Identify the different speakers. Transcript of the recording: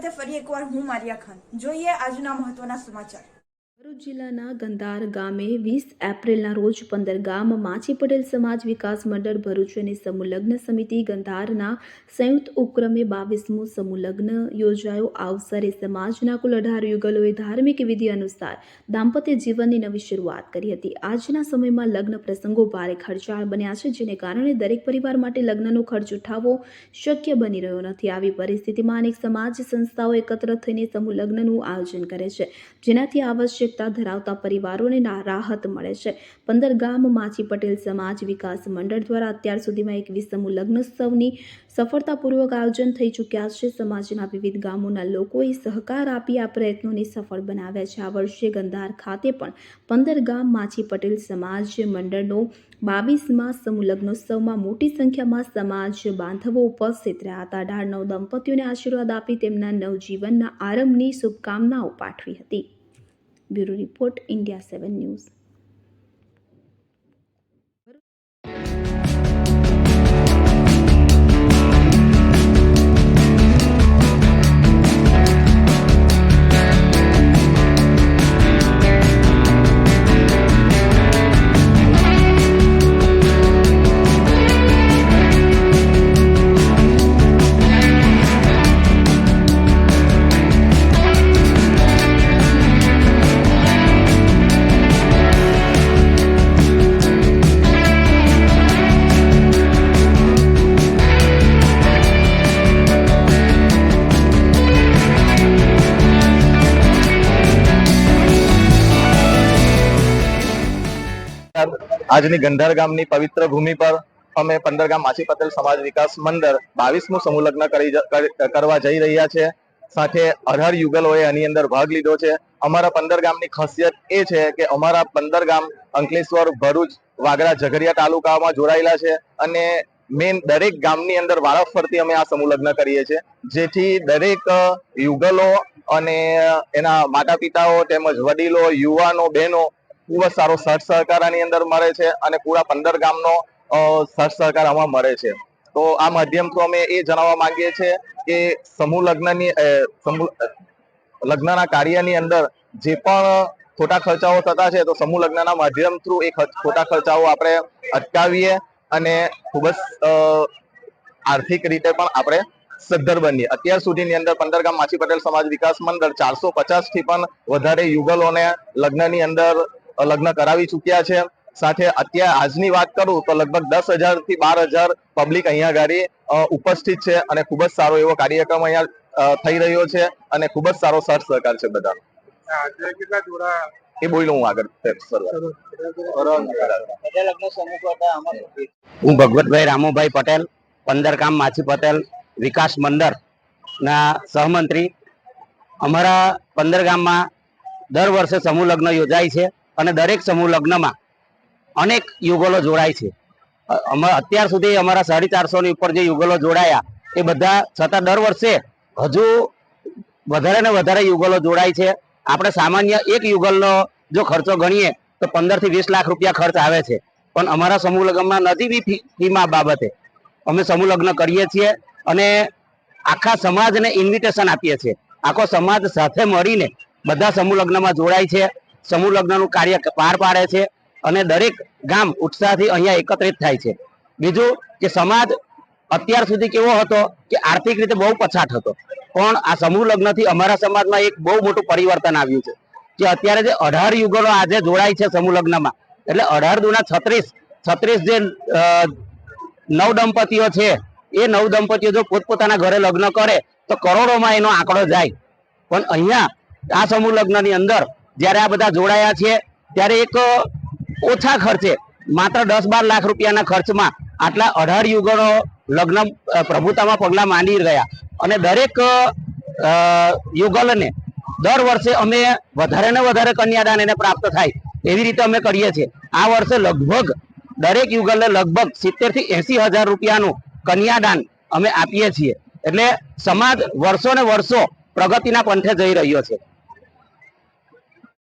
Speaker 1: સાથે ફરી એકવાર હું મારિયા ખાન. જોઈએ આજના મહત્વના સમાચાર.
Speaker 2: ભરૂચ જિલ્લાના ગંધાર ગામે વીસ એપ્રિલના રોજ પંદર ગામ માછી પટેલ સમાજ વિકાસ મંડળ ભરૂચ અને સમૂહલગ્ન સમિતિ ગંધારના સંયુક્ત ઉપક્રમે બાવીસમું સમૂહલગ્ન યોજાયો. આ અવસરે સમાજના કુલ અઢાર યુગલોએ ધાર્મિક વિધિ અનુસાર દાંપત્ય જીવનની નવી શરૂઆત કરી હતી. આજના સમયમાં લગ્ન પ્રસંગો ભારે ખર્ચાળ બન્યા છે, જેને કારણે દરેક પરિવાર માટે લગ્નનો ખર્ચ ઉઠાવવો શક્ય બની રહ્યો નથી. આવી પરિસ્થિતિમાં અનેક સમાજ સંસ્થાઓ એકત્ર થઈને સમૂહલગ્નનું આયોજન કરે છે, જેનાથી આવશ્યકતા ધરાવતા પરિવારોને રાહત મળે છે. પંદર ગામ માછી પટેલ સમાજ વિકાસ મંડળ દ્વારા અત્યાર સુધીમાં એકવીસ સમૂહ લગ્નોત્સવની સફળતાપૂર્વક આયોજન થઈ ચૂક્યા છે. સમાજના વિવિધ ગામોના લોકોએ સહકાર આપી આ પ્રયત્નોને સફળ બનાવ્યા છે. આ વર્ષે ગંધાર ખાતે પણ પંદર ગામ માછી પટેલ સમાજ મંડળનો બાવીસમાં સમૂહ લગ્નોત્સવમાં મોટી સંખ્યામાં સમાજ બાંધવો ઉપસ્થિત રહ્યા હતા. અઢાર નવ દંપતીઓને આશીર્વાદ આપી તેમના નવજીવનના આરંભની શુભકામનાઓ પાઠવી હતી. Bureau report India seven news
Speaker 3: આજની ગંધાર ગામની પવિત્ર ભૂમિ પર અમે પંદર ગામ માછી પટેલ સમાજ વિકાસ મંડળ બાવીસમું સમૂહ લગ્ન કરી કરવા જઈ રહ્યા છે. સાથે અઢાર યુગલોએ આની અંદર ભાગ લીધો છે. અમારા પંદર ગામની ખાસિયત એ છે કે અમારા પંદર ગામ અંકલેશ્વર, ભરૂચ, વાગરા, ઝઘડિયા તાલુકામાં જોડાયેલા છે અને મેન દરેક ગામની અંદર વારાફરતી અમે આ સમૂહ લગ્ન કરીએ છીએ. જેથી દરેક યુગલો અને એના માતા પિતાઓ તેમજ વડીલો, યુવાનો, બહેનો ખૂબ જ સારો સાથ સહકાર આની અંદર મળે છે અને પૂરા પંદર ગામનો અ, સહકાર આમાં મળે છે. તો આ માધ્યમ તો અમે એ જણાવવા માંગીએ છીએ કે સમૂહ લગ્નની લગ્નના કાર્યની અંદર જે પણ ખોટા ખર્ચાઓ થતા છે તો સમૂહ લગ્નના માધ્યમ થ્રુ એ ખોટા ખર્ચાઓ આપણે અટકાવીએ અને ખૂબ જ આર્થિક રીતે પણ આપણે સદ્ધર બનીએ. અત્યાર સુધીની અંદર પંદર ગામ માછી પટેલ સમાજ વિકાસ મંડળ ચારસો પચાસથી પણ વધારે યુગલોને લગ્નની અંદર લગ્ન કરાવી ચૂક્યા છે. સાથે અત્યારે આજની વાત કરું તો લગભગ દસ હજારથી બાર હજાર પબ્લિક અહીંયા ગાડી ઉપસ્થિત છે અને ખૂબ જ સારો એવો કાર્યક્રમ અહીંયા થઈ રહ્યો છે અને ખૂબ જ સારો સર સહકાર છે બધા એ બોલું હું આગળ.
Speaker 4: હું ભગવતભાઈ રામુભાઈ પટેલ પંદર કામ માછી પટેલ, વિકાસ મંદર ના સહમંત્રી. અમારા પંદર ગામમાં દર વર્ષે સમૂહ લગ્ન યોજાય છે. અને દરેક સમૂહ લગ્નમાં અનેક યુગલો જોડાય છે. અત્યાર સુધી અમારા સાડી ચારસોની ઉપર જે યુગલો જોડાયા, એ બધા છતાં દર વર્ષે હજુ વધારે ને વધારે યુગલો જોડાય છે. આપણે સામાન્ય એક યુગલનો જો ખર્ચો ગણીએ, તો પંદરથી વીસ લાખ રૂપિયા ખર્ચ આવે છે. પણ અમારા સમૂહ લગ્નમાં નથી બી ફીમા બાબતે અમે સમૂહ લગ્ન કરીએ છીએ અને આખા સમાજને ઇન્વિટેશન આપીએ છીએ. આખો સમાજ સાથે મળીને બધા સમૂહ લગ્નમાં જોડાય છે. સમૂહ લગ્નનું કાર્ય પાર પાડે છે અને દરેક ગામ ઉત્સાહથી અહીંયા એકત્રિત થાય છે. બીજું કે સમાજ અત્યાર સુધી કેવો હતો કે આર્થિક રીતે બહુ પછાત હતો. પણ આ સમૂહ લગ્નથી અમારા સમાજમાં એક બહુ મોટું પરિવર્તન આવ્યું છે. કે અત્યારે જે અઢાર યુગલો આજે જોડાય છે સમૂહ લગ્નમાં. એટલે અઢાર દુના છત્રીસ છત્રીસ જે નવ દંપતીઓ છે, એ નવ દંપતીઓ જો પોતપોતાના ઘરે લગ્ન કરે, તો કરોડોમાં એનો આંકડો જાય. પણ અહીંયા આ સમૂહ લગ્નની અંદર જ્યારે આ બધા જોડાયા છે, ત્યારે એક ઓછા ખર્ચે, માત્ર દસ બાર લાખ રૂપિયાના ખર્ચમાં આટલા અઢાર યુગનો લગ્ન પ્રભુતામાં પગલાં માંડી ગયા અને દરેક યુગલને દર વર્ષે અમે વધારે ને વધારે કન્યાદાન એને પ્રાપ્ત થાય એવી રીતે અમે કરીએ છીએ. આ વર્ષે લગભગ દરેક યુગલને લગભગ સિત્તેરથી એસી હજાર રૂપિયાનું કન્યાદાન અમે આપીએ છીએ. એટલે સમાજ વર્ષો ને વર્ષો પ્રગતિના પંથે જઈ રહ્યો છે.